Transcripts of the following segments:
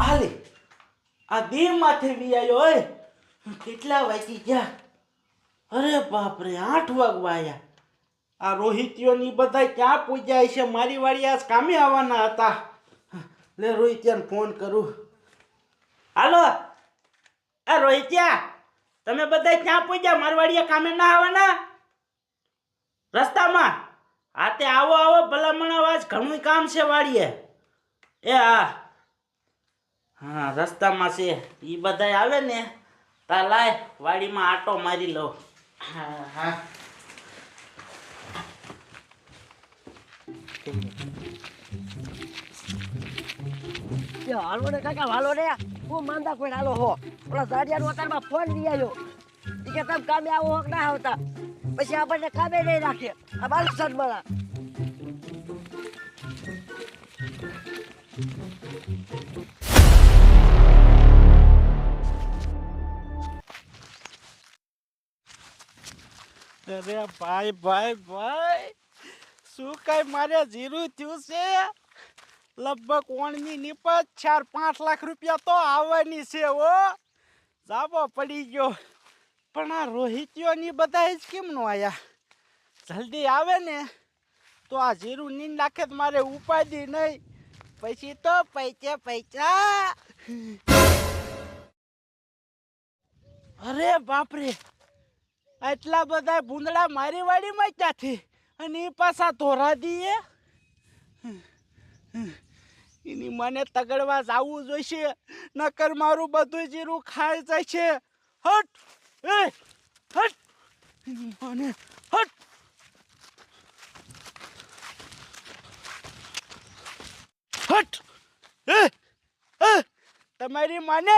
હાલે. આ દીર માથે વિયાયો હોય કેટલા વાગી ગયા? અરે બાપરે, આઠ વાગવા આ રોહિતીઓની બધા ક્યાં પૂજ્યા છે? મારી વાળી આજ કામે આવવાના હતા. લે રોહિત્યાને ફોન કરું. હાલો. આ રોહિત્યા, તમે બધા ક્યાં પૂજ્યા મારવાડીયા કામે ના આવવાના? રસ્તામાં? હા તે આવો આવો, ભલામણ આવાજ ઘણું કામ છે વાડીએ. એ હા. હા રસ્તામાં છે. એ બધા આવે ને તા લાય વાડીમાં આટો મારી લો હા હા. હાલો રે કાકા હાલો ને હું માંદા કોઈ હાલો હો. ઓલા ઝાડિયાનો અત્યારમાં ફોન લઈ આવ્યો. ઈ કે તમે કામે આવો હોક ના આવતા. પછી આપણને કામે નહીં રાખે. આ બાલક સદમાળા અરે ભાઈ ભાઈ ભાઈ, શું કઈ મારે જીરું થયું છે? લગભગ ઓણની નિપજ, ચાર, પાંચ લાખ રૂપિયા તો આવવાની છે ઓ જાબો પડી ગયો. પણ આ રોહિતીઓની બધા જ કેમ નો આયા? જલ્દી આવે ને. તો આ જીરું નીંદ નાખે તો મારે ઉપાધિ નહીં. પછી તો પૈચે પૈસા અરે બાપરે! આટલા બધા ભૂંદડા મારી વાડીમાં ક્યાંથી? અને એ પાછા ધોરા દઈએ એની મને તગડવા જવું જોઈશે, નકર મારું બધું જીરું ખાઈ જાય છે હટ! એ, હટ! મને હટ! હટ! એ, તમારી માને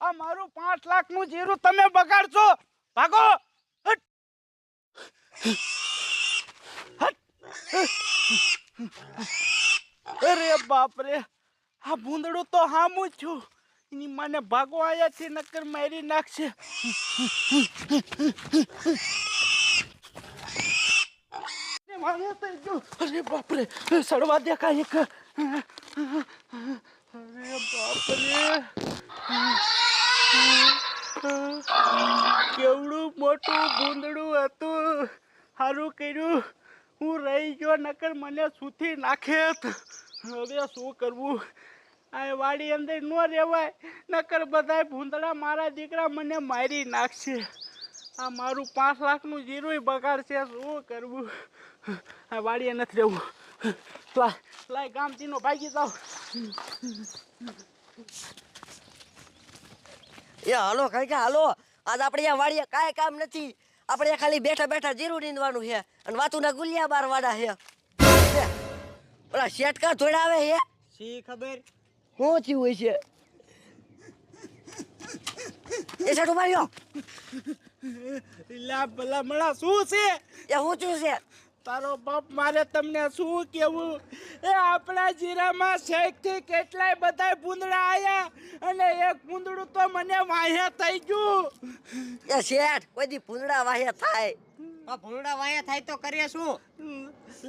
આ મારું પાંચ લાખનું જીરું તમે બગાડશો. ભાગો! અરે બાપ રે આ ભૂંદડું તો હામું છું. એની મને ભાગો આયા છે, નકર મારી નાખશે. અરે બાપરે, સડવા દે કા એક અરે બાપરે. કેવડું મોટું ભૂંદડું હતું. સારું કર્યું. હું રહી ગયો, નકર મને સૂથી નાખે હવે શું કરવું? આ વાડી અંદર ન રહેવાય. નકર બધાય ભૂંદડા મારા દીકરા મને મારી નાખશે. આ મારું પાંચ લાખનું જીરું બગાડશે શું કરવું? આ વાડીએ નથી રહેવું. લાય લાય ગામથીનો ભાગી જાઓ. એ હાલો, કાકા, હાલો. આજ આપણે આ વાડીએ કાંઈ કામ નથી. આપણે ખાલી બેઠા બેઠા જીરું નીંદવાનું છે. અને વાતુના ગુલિયા બારવાના છે. લે, ઓલા શેટકા થોડા છે? શી ખબર? શું થયું હોય છે? એ શેઠ ઉભાર્યો લા ભલા મળા શું છે? એ શું થયું છે? તારો બાપ મારે તમને શું કેવું? એ આપણા જીરામાં શેખથી કેટલાય બધાય પૂંદડા આવ્યા અને એક ભૂંદડું તો મને વાહ્યા થઈ ગયું. એ શેઠ, કોઈ પૂંદડા વાહ્યા થાય. આ ભૂંડા વાયા થાય તો કરીએ શું?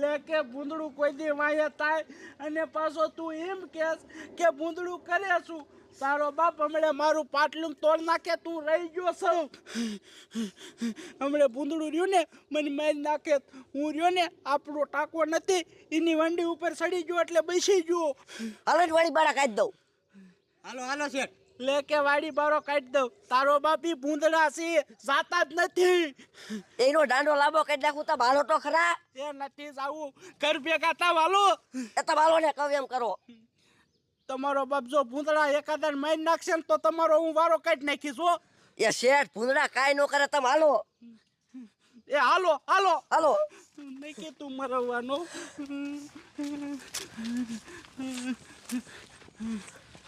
લે કે ભૂંદડું કોઈ દી વાયા થાય અને પાછો તું એમ કેસ કે ભૂંદડું કરે શું તારો બાપ હમણે મારું પાટલું તોડ નાખે તું રહી ગયો સૌ હમણે ભૂંદડું રહ્યું ને મને મારી નાખે. હું રહ્યો ને આપણો ટાંકો નથી એની વંડી ઉપર સડી ગયો એટલે બેસી ગયો. હાલો ને વાળી બાળા કાઢી દઉં. હાલો હાલો શેઠ. લે કે વાડી બારો કાઢી દઉં. તારો બાપી ભૂંદડા છે જાતા જ નથી. એનો દાંડો લાંબો કાઢી નાખું તો હાલો તો ખરા. એ નથી જાવું. ઘર ભેગા તા વાલો. એ તો વાલો ને કહું એમ કરો. તમારો બાપ જો ભૂંદડા એકાદર મારી નાખશે ને તો તમારો હું વારો કાઢી નાખીશ હો. એ શેઠ ભૂંદડા કાંઈ ન કરે તમે હાલો. એ હાલો હાલો. હાલો. નહીં કે તું મરવાનો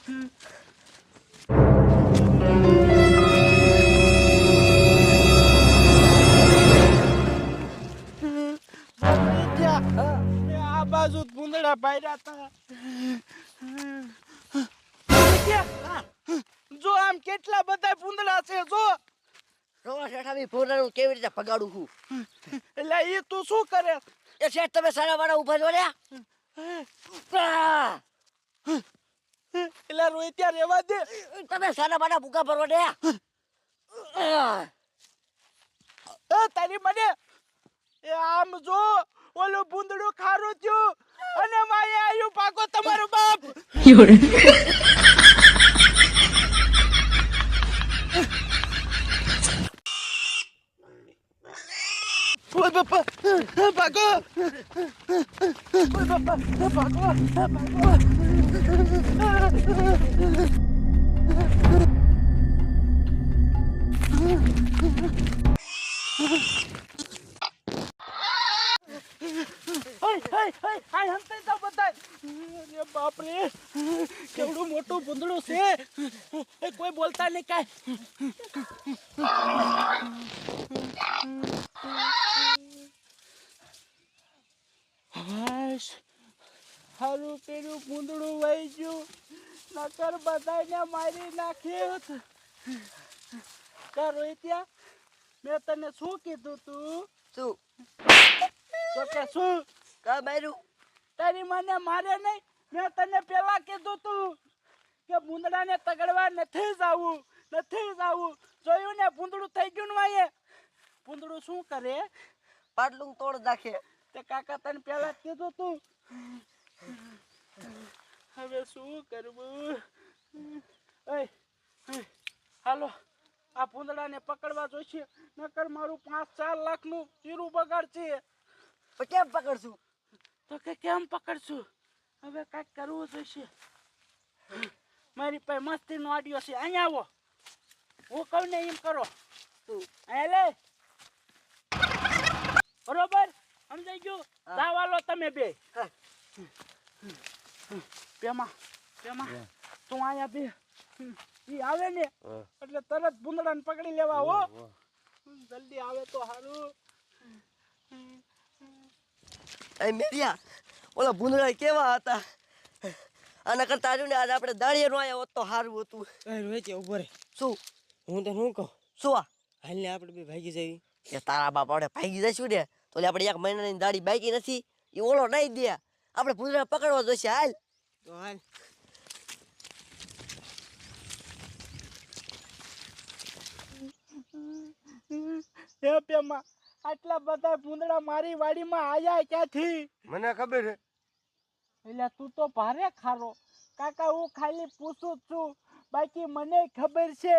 એ આ બાજુ જ ભૂંદડા પાડ્યા હતા જો આમ કેટલા બધા ભૂંદડા છે જો રોવા શેઠ આવી કેવી રીતે ભગાડું હું એટલે એ તું શું કરે? એ શેઠ તમે સારા વાળા ઊભા જો લ્યા આ! રોય ત્યાં રહેવા દે. તમે સાના બાના ભૂકા ભરવા દે એ તારી મને એ આમ જો ઓલું ભૂંદડું ખારું થયું અને માએ આયું પાકો તમારો બાપ. 有人，ઓય બાપા પાકો ઓય બાપા. પાકો પાકો હાય હાય હાય હાય હંતાઈ જાવ બધાય. અરે બાપ રે કેવડું મોટું ભૂંદડું છે. કોઈ બોલતા નહીં કાંઈ. હારું પેલું પૂંદડું વહી ગયું. નકર બધાને મારી નાખ્યું કા ત્યાં? મેં તને શું કીધું તું? શું? તો કે શું? કા માર્યું? તારી મને મારે નહીં. મેં તને પેલા કીધું તું કે ભૂંદડાને તગડવા નથી જવું નથી જાવું. જોયું ને પૂંદડું થઈ ગયું ને પૂંદડું શું કરે? પાટલું તોડ નાખે. તે કાકા તને પેલા કીધું તું હવે શું કરવું? હાલો આ ભૂંદડાને પકડવા જોઈશે નકર મારું પાંચ ચાર લાખનું ચીરું બગાડશે. કેમ પકડશું? તો કે કેમ પકડશું? હવે કાંઈક કરવું જોઈશે. મારી પાસે મસ્તીનો આડ્યો છે અહીંયા આવો. હું કહું ને એમ કરો. તું અહીંયા લે. બરોબર? સમજાઈ ગયું? દાવાલો તમે બે. હા. પેમાં પેમાં તું અહીંયા બે ઈ આવે ને એટલે તરત ભૂંદડાને પકડી લેવા હો. જલ્દી આવે તો હારું. એ મેરિયા ઓલા ભૂંદડા કેવા હતા? આના કરતા આજુ ને આજે આપણે દાળીએ નો આવ્યા હોત તો સારું હતું. રોહિત ઊભો રે. શું? હું તને શું કહું? શું આ? હાલ ને આપણે બે ભાગી જવી એ તારા બાપ આપણે ભાગી જઈશું ને તો આપણે એક મહિનાની દાડી બાકી નથી. એ ઓલો નહીં દે. આપણે ભૂંદડા પકડવા જોઈશે હાલ. તો હાલ. હે પેમાં આટલા બધા પૂંદડા મારી વાડીમાં આયા ક્યાંથી? મને ખબર છે. એટલે તું તો ભારે ખારો. કાકા હું ખાલી પૂછું જ છું. બાકી મને ખબર છે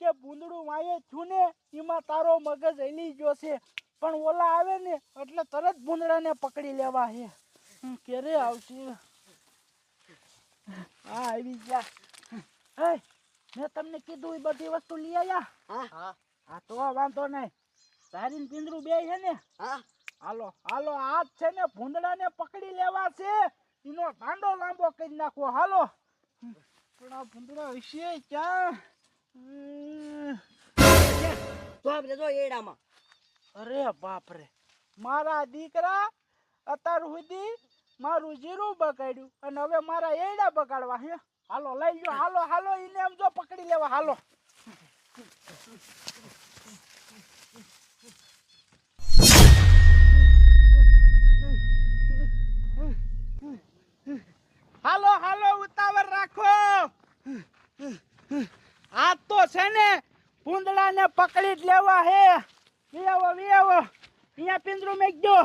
કે પૂંદડું વાયે છું ને એમાં તારો મગજ હલી ગયો છે. પણ ઓલા આવે ને એટલે તરત પૂંદડાને પકડી લેવા હે. ક્યારે આવશે હા આવી ગયા. હે મેં તમને કીધું એ બધી વસ્તુ લઈ આવ્યા હા. હા. તો વાંધો નહીં. તારીને પિંજરું બે છે ને. હા. હાલો હાલો આજ છે ને ભૂંદડાને પકડી લેવા છે. એનો દાંડો લાંબો કરી નાખો હાલો. પણ આ ભૂંદડા વિશે ક્યાં? ઉમ, તો આપણે જો એડામાં. અરે બાપ રે મારા દીકરા અત્યાર સુધી મારું જીરું બગાડ્યું અને હવે મારા એડા બગાડવા હે. હાલો, લઈ ગયો હાલો હાલો એને એમ જો પકડી લેવા, હાલો. હાલો હાલો, ઉતાવળ રાખો. આ તો છે ને ભૂંદડાને પકડી જ લેવા હે. વિયાવો વિયાવો અહીંયા પિંજરું મેકજો.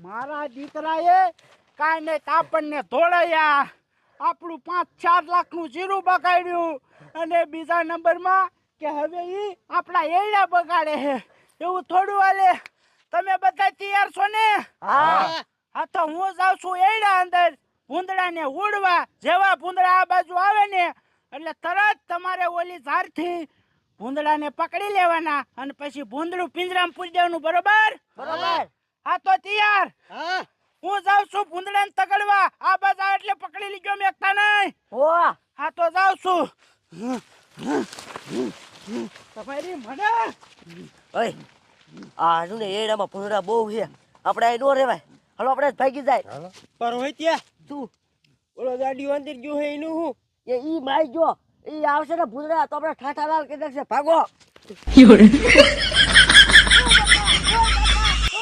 મારા દીકરાએ કાંઈ નહીં આપણને ધોળાયા. આપણું પાંચ ચાર લાખનું જીરું બગાડ્યું. અને બીજા નંબરમાં કે હવે ઈ આપણા એડા બગાડે છે. એવું થોડું હાલે. તમે બધા તૈયાર છો ને? હા. હા તો હું જાઉં છું એડા અંદર ભૂંદડાને ઉડવા જેવા ભૂંદડા આ બાજુ આવે ને એટલે તરત તમારે ઓલી ઝારથી ભૂંદડાને પકડી લેવાના અને પછી ભૂંદડું પિંજરામાં પૂરી દેવાનું. બરોબર? બરોબર. હા તો તૈયાર. હા. હું જાઉં છું ભૂંદડાને તગડવા. આ બધા એટલે પકડી લીધો મેં એકતા નહીં ઓ હા તો જાઉં છું. તમારી મને? ઓય આ જો ને એડામાં ભૂંદડા બહુ છે. આપણે અહીં નો રહેવાય હાલો આપણે ભાગી જાય. પર હોય ત્યાં. તું ઓલો ગાડી અંદર ગયો હે એનું હું? એ ઈ માઈ જો ઈ આવશે ને ભૂંદડા તો આપણે ઠાઠા લાલ કરી નાખશે ભાગો 有人，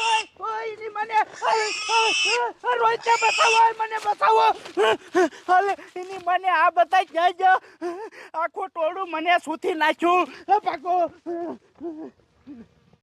ઓય ઓયની મને ઓય, ઓય, ઓય. રોહિતને બતાવો મને બતાવો. એની મને આ ક્યાં ગયા આખું ટોળું મને સૂથી નાખ્યું. પાકો